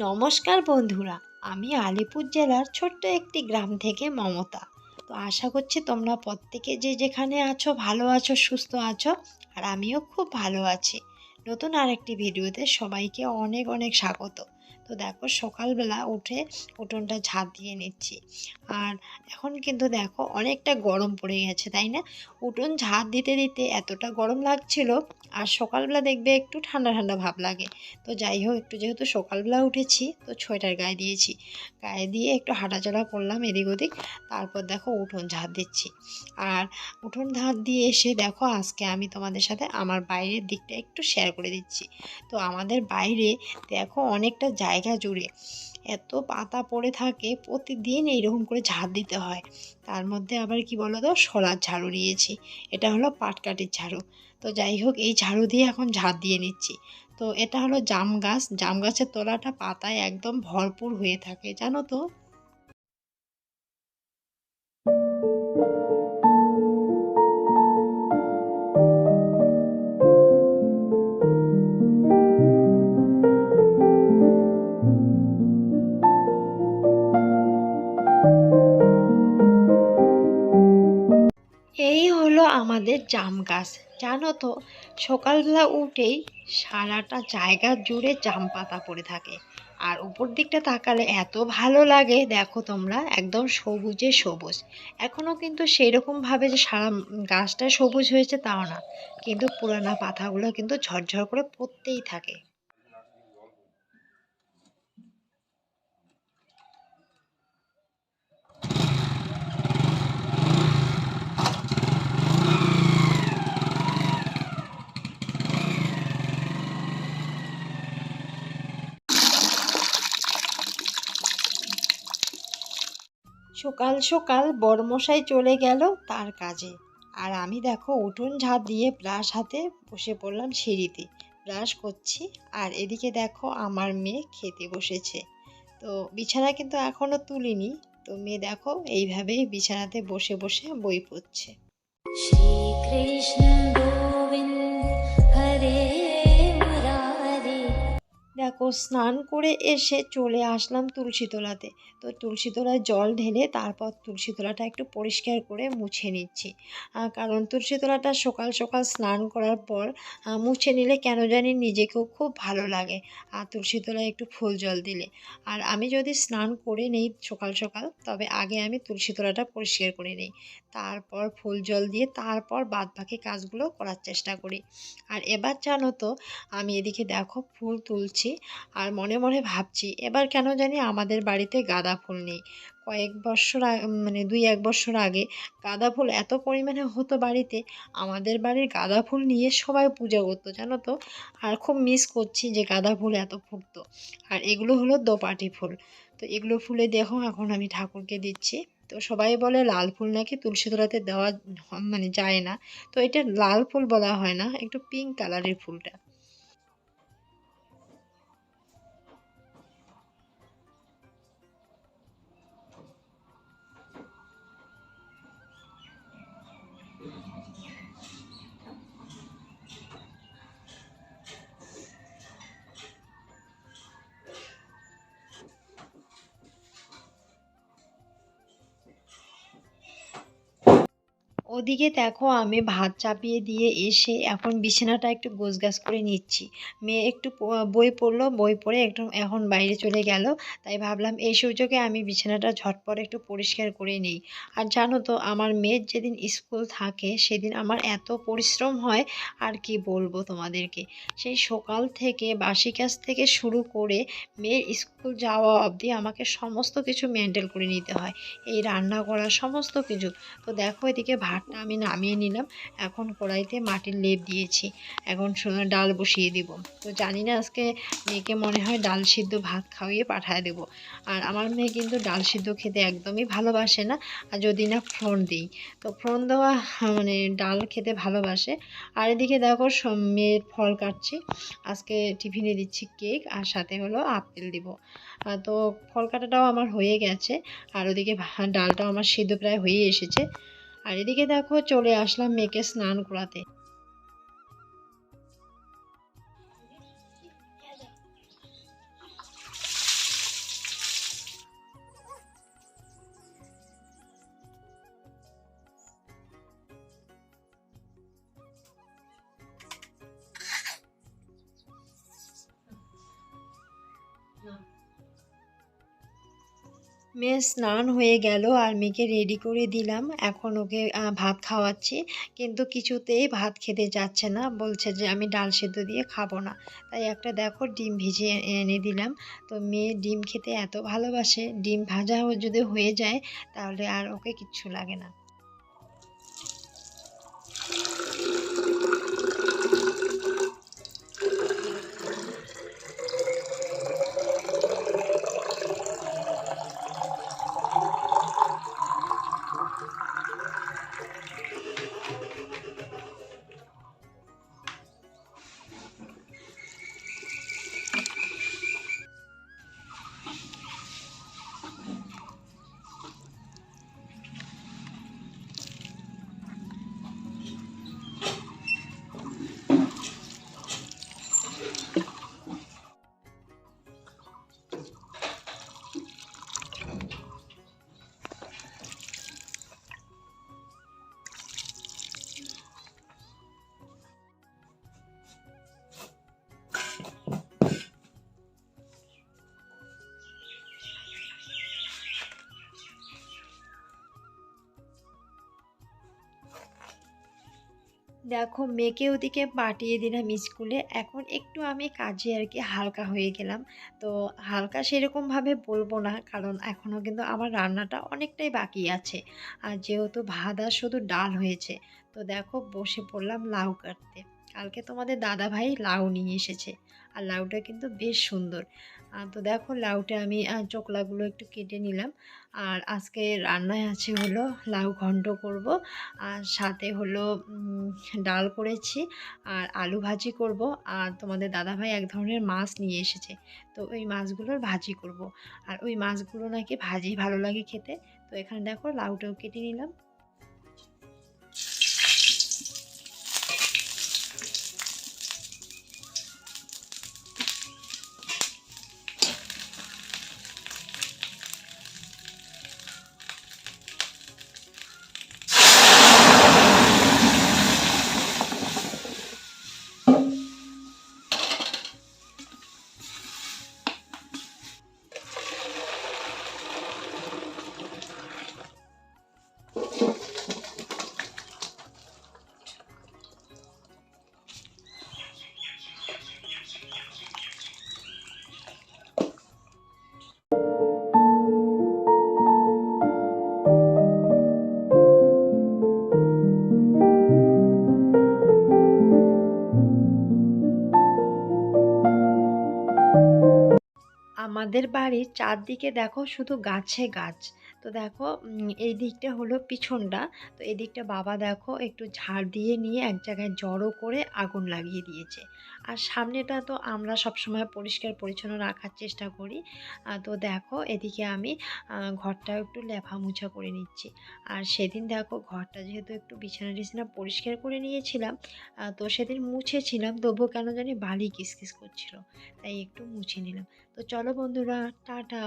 নমস্কার বন্ধুরা, আমি আলিপুর জেলার ছোট্ট একটি গ্রাম থেকে মমতা। তো আশা করছি তোমরা প্রত্যেকে যে যেখানে আছো, ভালো আছো, সুস্থ আছো, আর আমিও খুব ভালো আছি। নতুন আরেকটি ভিডিওতে সবাইকে অনেক অনেক স্বাগত। তো দেখো সকালবেলা উঠে উঠোনটা ঝাঁট দিয়ে নিচ্ছি। আর এখন কিন্তু দেখো অনেকটা গরম পড়ে গেছে, তাই না? উঠোন ঝাঁট দিতে দিতে এতটা গরম লাগছিল, আর সকালবেলা দেখবে একটু ঠান্ডা ঠান্ডা ভাব লাগে। তো যাই হোক, একটু যেহেতু সকালবেলা উঠেছি, তো ছয়টার গায়ে দিয়েছি। গায়ে দিয়ে একটু হাঁটাচলা করলাম এদিক ওদিক, তারপর দেখো উঠোন ঝাঁট দিচ্ছি। আর উঠোন ঝাঁট দিয়ে এসে দেখো আজকে আমি তোমাদের সাথে আমার বাইরের দিকটা একটু শেয়ার করে দিচ্ছি। তো আমাদের বাইরে দেখো অনেকটা জায়গা জুড়ে। এত পাতা পড়ে থাকে, প্রতিদিন এইরকম করে ঝাড় দিতে হয়। তার মধ্যে আবার কি বলো তো শলার ঝাড়ু নিয়েছি। এটা হলো পাটকাঠির ঝাড়ু। তো যাই হোক, এই ঝাড়ু দিয়ে এখন ঝাড় দিয়ে নিচ্ছি। তো এটা হলো জাম গাছ। জাম গাছের তলাটা পাতায় একদম ভরপুর হয়ে থাকে, জানো তো? আমাদের জাম গাছ। জানো তো, সকালবেলা উঠেই সারাটা জায়গা জুড়ে জাম পাতা পড়ে থাকে। আর উপর দিকটা তাকালে এত ভালো লাগে, দেখো তোমরা, একদম সবুজে সবুজ। এখনও কিন্তু সেই রকমভাবে যে সারা গাছটা সবুজ হয়েছে তাও না। কিন্তু পুরানা পাতাগুলো কিন্তু ঝরঝর করে পড়তেই থাকে। সকাল সকাল বর্মশাই চলে গেল তার কাজে। আর আমি দেখো উঠোন ঝাঁপ দিয়ে ব্রাশ হাতে বসে পড়লাম সিঁড়িতে। ব্রাশ করছি আর এদিকে দেখো আমার মেয়ে খেতে বসেছে। তো বিছানা কিন্তু এখনও তুলিনি। তো মেয়ে দেখো এইভাবেই বিছানাতে বসে বসে বই পড়ছে। শ্রী কৃষ্ণ গোবিন্দ হরে দেখো, স্নান করে এসে চলে আসলাম তুলসী তলাতে। তো তুলসী তলায় জল ঢেলে তারপর তুলসী তলাটা একটু পরিষ্কার করে মুছে নিচ্ছি। কারণ তুলসী তলাটা সকাল সকাল স্নান করার পর মুছে নিলে কেন জানি নিজেকেও খুব ভালো লাগে। আর তুলসী তলায় একটু ফুল জল দিলে। আর আমি যদি স্নান করে নেই সকাল সকাল, তবে আগে আমি তুলসী তলাটা পরিষ্কার করে নিই। তারপর ফুল জল দিয়ে তারপর বাদ বাকি কাজগুলো করার চেষ্টা করি। আর এবার জানো তো, আমি এদিকে দেখো ফুল তুলছি। আর মনে মনে ভাবছি, এবার কেন জানি আমাদের বাড়িতে গাঁদা ফুল নেই। কয়েক বছর মানে দুই এক বছর আগে গাঁদা ফুল এত পরিমাণে হতো বাড়িতে, আমাদের বাড়ির গাঁদা ফুল নিয়ে সবাই পূজা করতো, জানো তো? আর খুব মিস করছি যে গাঁদা ফুল এত ফুটতো। আর এগুলো হলো দোপাটি ফুল। তো এগুলো ফুলে দেখো এখন আমি ঠাকুরকে দিচ্ছি। তো সবাই বলে লাল ফুল নাকি তুলসী তোলাতে দেওয়া মানে যায় না। তো এটা লাল ফুল বলা হয় না, একটু পিঙ্ক কালারের ফুলটা। ওদিকে দেখো আমি ভাত চাপিয়ে দিয়ে এসে এখন বিছানাটা একটু গোছগাছ করে নিচ্ছি। মেয়ে একটু বই পড়ল, বই পড়ে একটু এখন বাইরে চলে গেল। তাই ভাবলাম এই সুযোগে আমি বিছানাটা ঝটপট একটু পরিষ্কার করে নিই। আর জানো তো, আমার মেয়ের যেদিন স্কুল থাকে, সেদিন আমার এত পরিশ্রম হয়, আর কি বলব তোমাদেরকে? সেই সকাল থেকে, বাসি কাজ থেকে শুরু করে মেয়ের স্কুল যাওয়া অবধি আমাকে সমস্ত কিছু মেনটেন করে নিতে হয়। এই রান্না করা সমস্ত কিছু। তো দেখো এদিকে ভাতটা আমি নামিয়ে নিলাম। এখন কড়াইতে মাটির লেপ দিয়েছি। এখন ডাল বসিয়ে দিব। তো জানি না আজকে মেয়েকে মনে হয় ডাল সিদ্ধ ভাত খাওয়িয়ে পাঠায় দেবো। আর আমার মেয়ে কিন্তু ডাল সিদ্ধ খেতে একদমই ভালোবাসে না। আর যদি না ফোড়ন দিই। তো ফোড়ন দেওয়া মানে ডাল খেতে ভালোবাসে। আর এদিকে দেখো মেয়ের ফল কাটছি। আজকে টিফিনে দিচ্ছি কেক আর সাথে হলো আপেল দিব। তো ফল কাটাটাও আমার হয়ে গেছে। আর ওদিকে ডালটাও আমার সিদ্ধ প্রায় হয়ে এসেছে। আর এদিকে দেখো চলে আসলাম মেয়েকে স্নান করাতে। মেয়ে স্নান হয়ে গেল আর মেয়েকে রেডি করে দিলাম। এখন ওকে ভাত খাওয়াচ্ছি। কিন্তু কিছুতেই ভাত খেতে যাচ্ছে না। বলছে যে আমি ডাল সেদ্ধ দিয়ে খাব না। তাই একটা দেখো ডিম ভিজে এনে দিলাম। তো মেয়ে ডিম খেতে এত ভালোবাসে, ডিম ভাজা যদি হয়ে যায় তাহলে আর ওকে কিচ্ছু লাগে না। দেখো, মেয়েকে ওদিকে পাঠিয়ে দিলাম স্কুলে। এখন একটু আমি কাজে আর কি হালকা হয়ে গেলাম। তো হালকা সেরকমভাবে বলব না, কারণ এখনও কিন্তু আমার রান্নাটা অনেকটাই বাকি আছে। আর যেহেতু ভাত আর শুধু ডাল হয়েছে, তো দেখো, বসে পড়লাম লাউ কাটতে। কালকে তোমাদের দাদা ভাই লাউ নিয়ে এসেছে। আর লাউটা কিন্তু বেশ সুন্দর। তো দেখো লাউটা আমি চোকলাগুলো একটু কেটে নিলাম। আর আজকে রান্নায় আছে হলো লাউ ঘন্ট করব, আর সাথে হলো ডাল করেছি, আর আলু ভাজি করব। আর তোমাদের দাদাভাই এক ধরনের মাছ নিয়ে এসেছে, তো ওই মাছগুলোর ভাজি করব। আর ওই মাছগুলো নাকি ভাজি ভালো লাগে খেতে। তো এখানে দেখো লাউটাও কেটে নিলাম। আমাদের বাড়ির চারদিকে দেখো শুধু গাছে গাছ। তো দেখো এই দিকটা হলো পিছনটা। তো এই দিকটা বাবা দেখো একটু ঝাড় দিয়ে নিয়ে এক জায়গায় জড়ো করে আগুন লাগিয়ে দিয়েছে। আর সামনেটা তো আমরা সবসময় পরিষ্কার পরিচ্ছন্ন রাখার চেষ্টা করি। তো দেখো এদিকে আমি ঘরটা একটু লেফা মুছা করে নিচ্ছি। আর সেদিন দেখো ঘরটা যেহেতু একটু বিছানা টিছানা পরিষ্কার করে নিয়েছিলাম তো সেদিন মুছেছিলাম, তবুও কেন জানি বালি কিসকিস করছিল, তাই একটু মুছে নিলাম। তো চলো বন্ধুরা, টাটা।